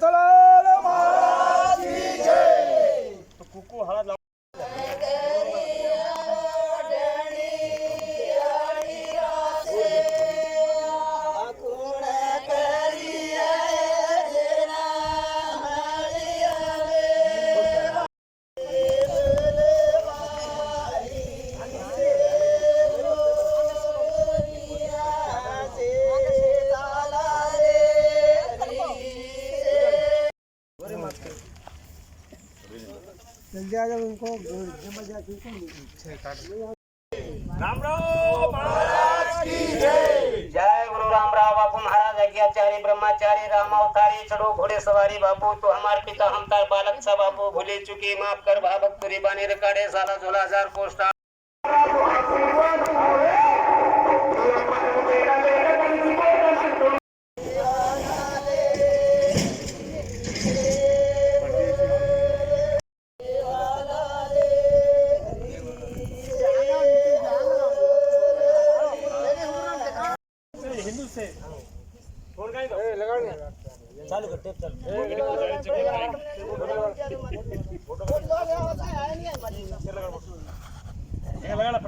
વિઠ્ઠલ કુકુ હળદ जय। गुरु राम राव बापू महाराज आज्ञाचारी ब्रह्मचारी रामावतारी चढ़ो घोड़े सवारी बापू तो हमारे पिता हम तार बालक सा बापू भूले चुके माफ़ कर भावक तुरी बानी रिकाड़े साला झोला हज़ार पोस्ट வேலை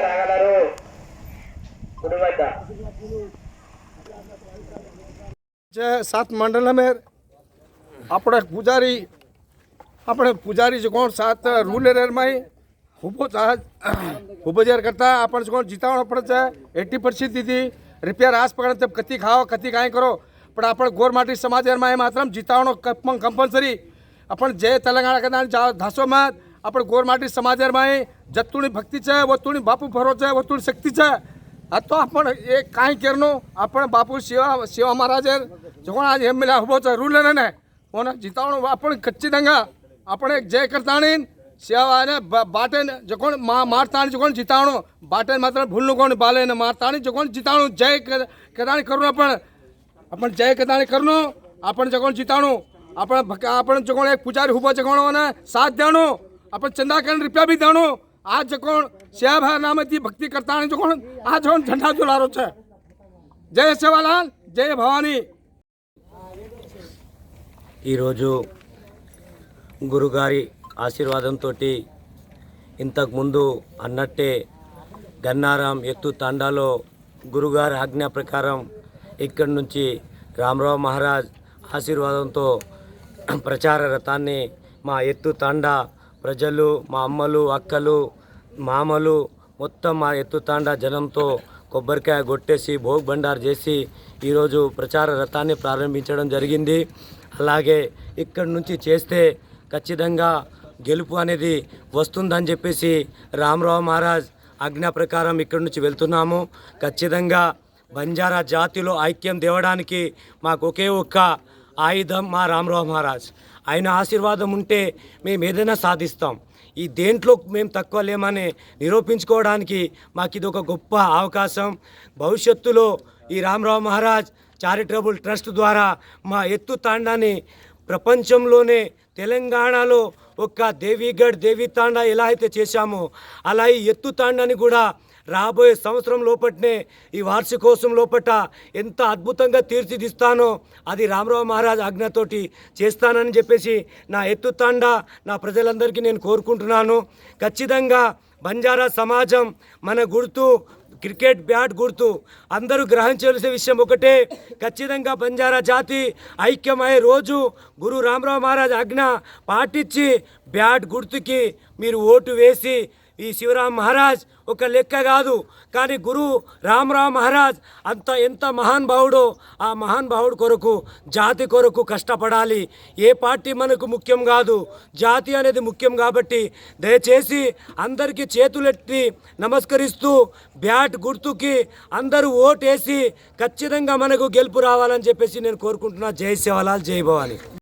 రాగలరు కుడి వద్ద જે સાત મંડળ में આપણે પૂજારી આપણે પૂજારી જે કોણ સાત રૂલ એરિયરમાં ઉભો ઉભો જ્યારે કરતા આપણે જે કોણ જીતાવણો પડે છે એટી પરિસ્થિતિ રિપેર આસ પકડે તે કતી ખાઓ કતી કાંઈ કરો પણ આપણે ગોર માટી સમાજ એરમાં એ માત્ર જીતાવણો કમ્પલસરી આપણે જય તેલંગાણા કદાચ ધાસોમાં આપણે ગોરમાટી સમાજમાં જતુણી ભક્તિ છે, વતુણી બાપુ ભરોસે વતુણી શક્તિ છે. આ તો આપણે એ કાંઈ કેરનો, આપણે બાપુ સેવા સેવા મહારાજે જોણ આજ એમએલએ ઊભો છે રૂલર ને ઓને જીતાવણો આપણે કચ્ચી દંગા. આપણે જય કરતાણી સેવાને બાટેને જોકોણ મારતાણી જોકોણ જીતાણો બાટે માત્ર ભૂલનું કોણ બાલે ને મારતાણી જોકોણ જીતાણો જય કરતાણી કરુણ પણ આપણે. જય કરતાણી કરનો આપણે જોકોણ જીતાણો આપણે આપણે ચકોણ એક પૂજારી ઉભો ચકોણો અને સાત જાણો આપણે ચંદાકરણ રૂપિયા બી જાણો આ ચકોણ સેવા નામેથી ભક્તિ કરતા ચકોણ આ ચકોણ ઠંડા જોલારો છે. జయ శివలాల్ జయ భవానీ ఈరోజు గురుగారి ఆశీర్వాదంతో ఇంతకుముందు అన్నట్టే గన్నారాం ఎత్తు తాండాలో గురుగారి ఆజ్ఞా ప్రకారం ఇక్కడి నుంచి రామరావు మహారాజ్ ఆశీర్వాదంతో ప్రచార రథాన్ని మా ఎత్తు తాండా ప్రజలు మా అమ్మలు అక్కలు మామలు మొత్తం మా ఎత్తు తాండా జనంతో కొబ్బరికాయ కొట్టేసి భోగ్ బండారు చేసి ఈరోజు ప్రచార రథాన్ని ప్రారంభించడం జరిగింది. అలాగే ఇక్కడి నుంచి చేస్తే ఖచ్చితంగా గెలుపు అనేది వస్తుందని చెప్పేసి రామరావు మహారాజ్ ఆజ్ఞ ప్రకారం ఇక్కడి నుంచి వెళ్తున్నాము. ఖచ్చితంగా బంజారా జాతిలో ఐక్యం తేవడానికి మాకు ఒకే ఒక్క ఆయుధం మా రామరావు మహారాజ్. ఆయన ఆశీర్వాదం ఉంటే మేము ఏదైనా సాధిస్తాం. ఈ దేంట్లో మేము తక్కువ లేమని నిరూపించుకోవడానికి మాకు ఇది ఒక గొప్ప అవకాశం. భవిష్యత్తులో ఈ రామరావు మహారాజ్ చారిటబుల్ ట్రస్ట్ ద్వారా మా ఎత్తు తాండాన్ని ప్రపంచంలోనే తెలంగాణలో ఒక దేవీగఢ్ దేవి తాండా ఎలా అయితే చేశామో అలా ఈ ఎత్తు తాండాని కూడా రాబోయే సంవత్సరం లోపట్నే ఈ వార్షికోత్సవం లోపట ఎంత అద్భుతంగా తీర్చిదిస్తానో అది రామరావు మహారాజ్ ఆజ్ఞతోటి చేస్తానని చెప్పేసి నా ఎత్తు తాండా నా ప్రజలందరికీ నేను కోరుకుంటున్నాను. ఖచ్చితంగా బంజారా సమాజం మన గుర్తు క్రికెట్ బ్యాట్ గుర్తు అందరూ గ్రహించవలసిన విషయం ఒకటే ఖచ్చితంగా బంజారా జాతి ఐక్యమయ్యే రోజు గురు రామరావు మహారాజ్ ఆజ్ఞ పాటించి బ్యాట్ గుర్తుకి మీరు ఓటు వేసి ఈ శివరాం మహారాజ్ ఒక లెక్క కాదు. కానీ గురు రామరావు మహారాజ్ అంత ఎంత మహాన్ భావుడో ఆ మహాన్ భావుడు కొరకు జాతి కొరకు కష్టపడాలి. ఏ పార్టీ మనకు ముఖ్యం కాదు. జాతి అనేది ముఖ్యం కాబట్టి దయచేసి అందరికీ చేతులెత్తి నమస్కరిస్తూ బ్యాట్ గుర్తుకి అందరూ ఓటేసి ఖచ్చితంగా మనకు గెలుపు రావాలని చెప్పేసి నేను కోరుకుంటున్నా. జై శివలాల్ జై భవాని.